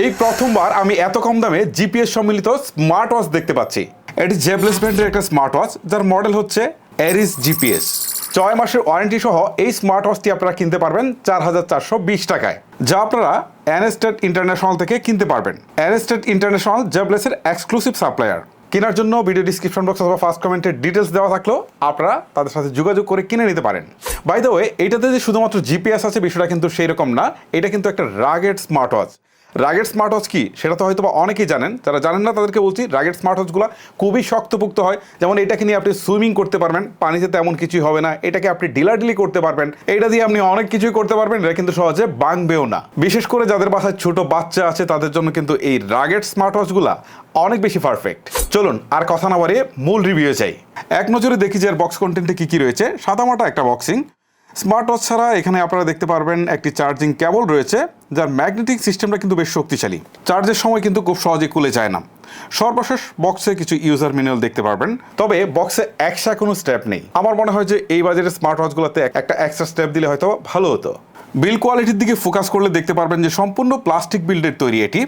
এই প্রথমবার আমি এত কম দামে জিপিএস সম্মিলিত স্মার্ট ওয়াচ দেখতে পাচ্ছি। এটি জেবলেস ব্র্যান্ডের একটা স্মার্ট ওয়াচ যার মডেল হচ্ছে অ্যারিস জিপিএস ছয় মাসের ওয়ারেন্টি সহ এই স্মার্ট ওয়াচটি আপনারা কিনতে পারবেন চার হাজার চারশো বিশ টাকায়, যা আপনারা অ্যানেস্টেট ইন্টারন্যাশনাল থেকে কিনতে পারবেন। অ্যানেস্টেট ইন্টারন্যাশনাল জেবলেসের এক্সক্লুসিভ সাপ্লায়ার কেনার জন্য ভিডিও ডিসক্রিপশন বক্স অথবা ফার্স্ট কমেন্টের ডিটেলস দেওয়া থাকলেও আপনারা তাদের সাথে যোগাযোগ করে কিনে নিতে পারেন। বাই দ্য ওয়ে এইটাতে যে শুধুমাত্র জিপিএস আছে, বিষয়টা কিন্তু সেই রকম না। এটা কিন্তু একটা rugged smart watch rugged smart watch কি? সেটা তো হয়তো বা অনেকেই জানেন। যারা জানেন না, তাদেরকে বলছি রাগেড স্মার্ট ওয়াচগুলো খুবই শক্তপুক্ত হয়। যেমন এটাকে নিয়ে আপনি সুইমিং করতে পারবেন। পানিতে তেমন কিছুই হবে না। এটাকে আপনি ডিলাডিলি করতে পারবেন। এটা দিয়ে আপনি অনেক কিছুই করতে পারবেন। এটা কিন্তু সহজে বাংবেও না। বিশেষ করে যাদের বাসায় ছোট বাচ্চা আছে, তাদের জন্য কিন্তু এই রাগেড স্মার্ট ওয়াচগুলা অনেক বেশি পারফেক্ট চলুন, আর কথা না বাড়িয়ে মূল রিভিউ চাই এক নজরে দেখি যে এর বক্স কন্টেন্টে কী কী রয়েছে। সাদামাটা একটা বক্সিং স্মার্ট ওয়াচ ছাড়া এখানে আপনারা দেখতে পারবেন একটি চার্জিং কেবল রয়েছে, যার ম্যাগনেটিক সিস্টেমটা কিন্তু বেশ শক্তিশালী। চার্জের সময় কিন্তু খুব সহজে খুলে যায় না। সর্বশেষ বক্সে কিছু ইউজার ম্যানুয়াল দেখতে পারবেন। তবে বক্সে একসা কোনো স্টেপ নেই। আমার মনে হয় যে এই বাজারের স্মার্ট ওয়াচগুলোতে একটা এক্সট্রা স্টেপ দিলে হয়তো ভালো হতো। বিল কোয়ালিটির দিকে ফোকাস করলে দেখতে পারবেন যে সম্পূর্ণ প্লাস্টিক বিল্ডের তৈরি এটি।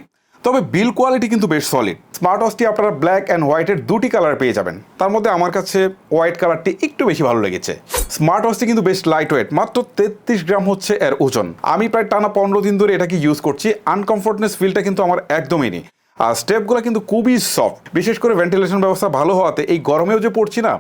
তবে বিল কোয়ালিটি কিন্তু বেশ সলিড স্মার্ট ওয়াচটি আপনারা ব্ল্যাক অ্যান্ড হোয়াইটের দুটি কালার পেয়ে যাবেন। তার মধ্যে আমার কাছে হোয়াইট কালারটি একটু বেশি ভালো লেগেছে। স্মার্ট ওয়াচটি কিন্তু বেশ লাইট ওয়েট মাত্র তেত্রিশ গ্রাম হচ্ছে এর ওজন। আমি প্রায় টানা পনেরো দিন ধরে এটাকে ইউজ করছি আনকমফোর্টনেস ফিলটা কিন্তু আমার একদমই নেই। আর স্টেপগুলো কিন্তু খুবই সফট বিশেষ করে ভেন্টিলেশন ব্যবস্থা ভালো হওয়াতে এই গরমেও যে পড়ছি না,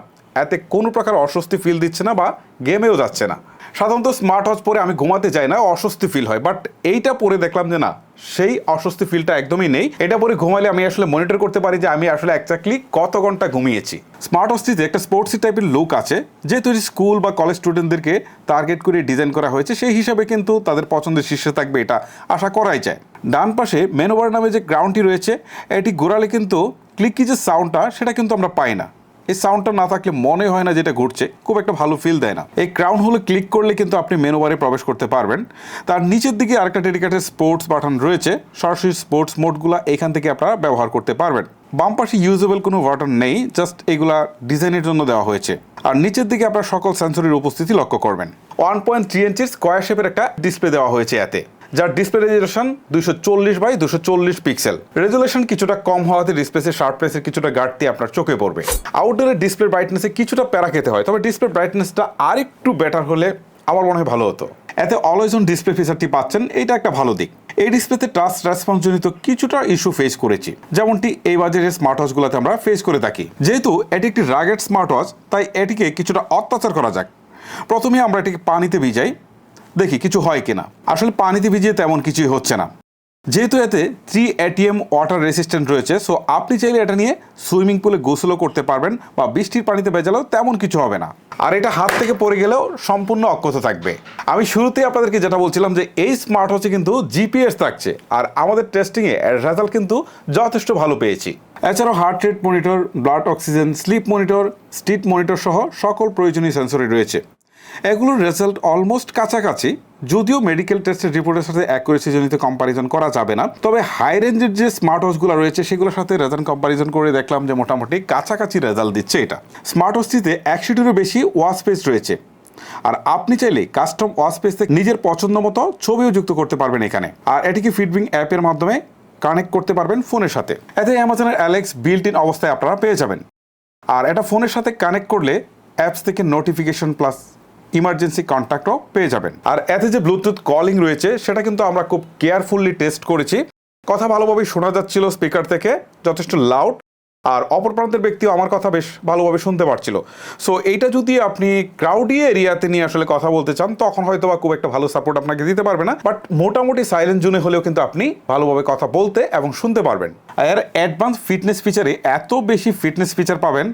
এতে কোনো প্রকার অস্বস্তি ফিল দিচ্ছে না বা গেমেও যাচ্ছে না। সাধারণত স্মার্ট ওয়াচ পরে আমি ঘুমাতে যাই না, অস্বস্তি ফিল হয়। বাট এইটা পরে দেখলাম যে না, সেই অস্বস্তি ফিলটা একদমই নেই। এটা পরে ঘুমালে আমি আসলে মনিটর করতে পারি যে আমি আসলে একজাক্টলি কত ঘণ্টা ঘুমিয়েছি। স্মার্ট ওয়াচটিতে একটা স্পোর্টসি টাইপের লুক আছে যেহেতু স্কুল বা কলেজ স্টুডেন্টদেরকে টার্গেট করে ডিজাইন করা হয়েছে, সেই হিসাবে কিন্তু তাদের পছন্দের শীর্ষে থাকবে এটা আশা করাই যায়। ডান পাশে মেনোবার নামে যে গ্রাউন্ডটি রয়েছে, এটি ঘোরালে কিন্তু ক্লিকি যে সাউন্ডটা সেটা কিন্তু আমরা পাই না। এই সাউন্ডটা না থাকলে মনে হয় না যেটা ঘুরছে খুব একটা ভালো ফিল দেয় না। এই ক্রাউন হলে ক্লিক করলে কিন্তু আপনি মেনু বারে প্রবেশ করতে পারবেন। তার নিচের দিকে আরেকটা ডেডিকেটেড স্পোর্টস বাটন রয়েছে। সরাসরি স্পোর্টস মোডগুলো এখান থেকে আপনারা ব্যবহার করতে পারবেন। বাম পাশে ইউজেবল কোনো বাটন নেই জাস্ট এগুলা ডিজাইনের জন্য দেওয়া হয়েছে। আর নিচের দিকে আপনার সকল সেন্সরির উপস্থিতি লক্ষ্য করবেন। ওয়ান পয়েন্ট থ্রি ইঞ্চির স্কোয়ার শেপের একটা ডিসপ্লে দেওয়া হয়েছে এতে। যার ডিসপ্লে রেজুলেশন দুশো চল্লিশ বাই দুশো চল্লিশ পিক্সেল রেজুলেশন কিছুটা কম হওয়াতে ডিসপ্লেসের শার্পনেসের কিছুটা ঘাটতি আপনার চোখে পড়বে। আউটডোরের ডিসপ্লে ব্রাইটনেসে কিছুটা প্যারা খেতে হয়, তবে ডিসপ্লে ব্রাইটনেসটা আর একটু বেটার হলে আমার মনে হয় ভালো হতো। এতে অলওয়েজ অন ডিসপ্লে ফিচারটি পাচ্ছেন, এটা একটা ভালো দিক। এই ডিসপ্লেতে টাচ রেসপন্স জনিত কিছুটা ইস্যু ফেস করেছি। যেমনটি এই বাজারের স্মার্ট ওয়াচগুলোতে আমরা ফেস করে থাকি। যেহেতু এটি একটি রাগেড স্মার্ট ওয়াচ তাই এটিকে কিছুটা অত্যাচার করা যাক। প্রথমে আমরা এটিকে পানিতে ভিজাই। দেখি কিছু হয় কিনা। আসলে পানিতে ভিজিয়ে তেমন কিছুই হচ্ছে না। যেহেতু এতে থ্রি এটিএম ওয়াটার রেসিস্ট্যান্ট রয়েছে সো আপনি চাইলে এটা নিয়ে সুইমিং পুলে গোসলও করতে পারবেন বা বৃষ্টির পানিতে ভেজালেও তেমন কিছু হবে না। আর এটা হাত থেকে পড়ে গেলেও সম্পূর্ণ অক্ষত থাকবে। আমি শুরুতেই আপনাদেরকে যেটা বলছিলাম যে এই স্মার্ট ওয়াচে কিন্তু জিপিএস থাকছে, আর আমাদের টেস্টিংয়ে এর রেজাল্ট কিন্তু যথেষ্ট ভালো পেয়েছি। এছাড়াও heart rate monitor blood oxygen sleep monitor স্টিট monitor সহ সকল প্রয়োজনীয় সেন্সরি রয়েছে। এগুলোর রেজাল্ট অলমোস্ট কাছাকাছি, যদিও মেডিকেল টেস্টের রিপোর্টের সাথে অ্যাকুরেসি জনিত কম্পারিজন করা যাবে না। তবে হাই রেঞ্জের যে স্মার্ট ওয়াচগুলো রয়েছে, সেগুলোর সাথে রেজাল্ট কম্পারিজন করে দেখলাম যে মোটামুটি কাছাকাছি রেজাল্ট দিচ্ছে এটা। স্মার্ট ওয়াচটিতে একশোটিরও বেশি ওয়াচ পেজ রয়েছে। আর আপনি চাইলে কাস্টম ওয়াচ পেজ থেকে নিজের পছন্দ মতো ছবিও যুক্ত করতে পারবেন এখানে। আর এটিকে ফিডবিং অ্যাপের মাধ্যমে কানেক্ট করতে পারবেন ফোনের সাথে। এতে অ্যামাজনের অ্যালেক্স বিল্ট ইন অবস্থায় আপনারা পেয়ে যাবেন। আর এটা ফোনের সাথে কানেক্ট করলে অ্যাপস থেকে নোটিফিকেশন প্লাস ইমার্জেন্সি কন্ট্যাক্টও পেয়ে যাবেন। আর এতে যে ব্লুটুথ কলিং রয়েছে, সেটা কিন্তু আমরা খুব কেয়ারফুললি টেস্ট করেছি। কথা ভালোভাবে শোনা যাচ্ছিল স্পিকার থেকে, যথেষ্ট লাউড আর অপর প্রান্তের ব্যক্তিও আমার কথা বেশ ভালোভাবে শুনতে পারছিল। সো এইটা যদি আপনি ক্রাউডি এরিয়াতে নিয়ে আসলে কথা বলতে চান, তখন হয়তো বা খুব একটা ভালো সাপোর্ট আপনাকে দিতে পারবে না। বাট মোটামুটি সাইলেন্ট জোনে হলেও কিন্তু আপনি ভালোভাবে কথা বলতে এবং শুনতে পারবেন। আর অ্যাডভান্স ফিটনেস ফিচারে এত বেশি ফিটনেস ফিচার পাবেন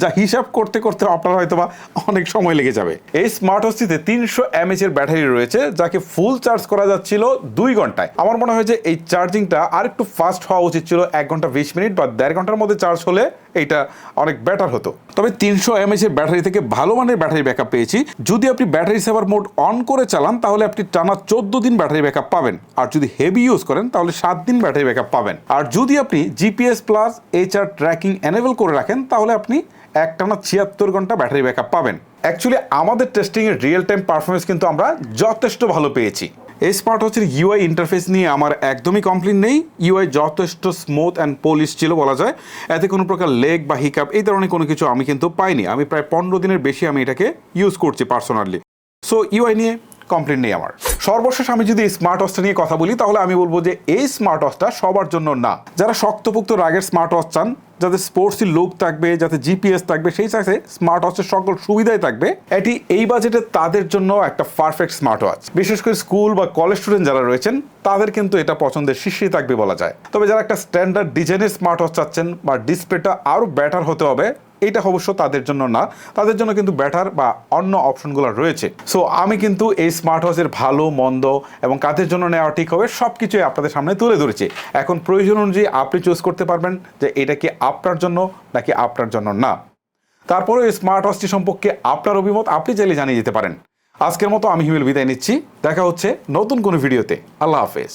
যা হিসাব করতে করতে আপনার হয়তোবা অনেক সময় লেগে যাবে। এই স্মার্ট ওয়াচটিতে তিনশো এমএচের ব্যাটারি রয়েছে, যাকে ফুল চার্জ করা যাচ্ছিল দুই ঘন্টায়। আমার মনে হয় যে এই চার্জিংটা আর একটু ফাস্ট হওয়া উচিত ছিল এক ঘণ্টা বিশ মিনিট বা দেড় ঘণ্টার মধ্যে চার্জ হলে এইটা অনেক বেটার হতো। তবে তিনশো এমএচ এর ব্যাটারি থেকে ভালো মানের ব্যাটারি ব্যাকআপ পেয়েছি। যদি আপনি ব্যাটারি সেভার মোড অন করে চালান, তাহলে আপনি টানা চোদ্দ দিন ব্যাটারি ব্যাকআপ পাবেন। আর যদি হেভি ইউজ করেন, তাহলে সাত দিন ব্যাটারি ব্যাকআপ পাবেন। আর যদি আপনি GPS plus HR tracking enable করে রাখেন, তাহলে আপনি একটানা ছিয়াত্তর ঘণ্টা ব্যাটারি ব্যাকআপ পাবেন। অ্যাকচুয়ালি আমাদের টেস্টিংয়ের রিয়েল টাইম পারফরমেন্স কিন্তু আমরা যথেষ্ট ভালো পেয়েছি। এই স্মার্ট ওয়াচের ইউআই ইন্টারফেস নিয়ে আমার একদমই কমপ্লেন নেই। ইউআই যথেষ্ট স্মুথ অ্যান্ড পলিশ ছিল বলা যায়। এতে কোনো প্রকার লেগ বা হিকাপ এই ধরনের কোনো কিছু আমি কিন্তু পাইনি। আমি প্রায় পনেরো দিনের বেশি আমি এটাকে ইউজ করছি পার্সোনালি সো ইউআই নিয়ে কমপ্লেন নেই আমার। সর্বশেষ আমি যদি স্মার্ট ওয়াচটা নিয়ে কথা বলি, তাহলে আমি বলব যে এই স্মার্ট ওয়াচটা সবার জন্য না। যারা শক্তপুক্ত রাগের স্মার্ট ওয়াচ চান যাতে স্পোর্টসি লোক থাকবে, যাতে জিপিএস থাকবে, সেই সাথে স্মার্ট ওয়াচের সকল সুবিধাই থাকবে, এটি এই বাজেটে তাদের জন্য একটা পারফেক্ট স্মার্ট ওয়াচ বিশেষ করে স্কুল বা কলেজ স্টুডেন্ট যারা রয়েছেন, তাদের কিন্তু এটা পছন্দের শীর্ষেই থাকবে বলা যায়। তবে যারা একটা স্ট্যান্ডার্ড ডিজাইনের স্মার্ট ওয়াচ চাচ্ছেন বা ডিসপ্লেটা আরও বেটার হতে হবে এটা অবশ্য তাদের জন্য না। তাদের জন্য কিন্তু ব্যাটার বা অন্য অপশনগুলো রয়েছে। সো আমি কিন্তু এই স্মার্ট ওয়াচের ভালো, মন্দ এবং কাদের জন্য নেওয়া ঠিক হবে সব কিছুই আপনাদের সামনে তুলে ধরেছি। এখন প্রয়োজন অনুযায়ী আপনি চুজ করতে পারবেন যে এটা কি আপনার জন্য নাকি আপনার জন্য না। তারপরে এই স্মার্ট ওয়াচটি সম্পর্কে আপনার অভিমত আপনি চাইলে জানিয়ে যেতে পারেন। আজকের মতো আমি হিমেল বিদায় নিচ্ছি। দেখা হচ্ছে নতুন কোনো ভিডিওতে আল্লাহ হাফেজ।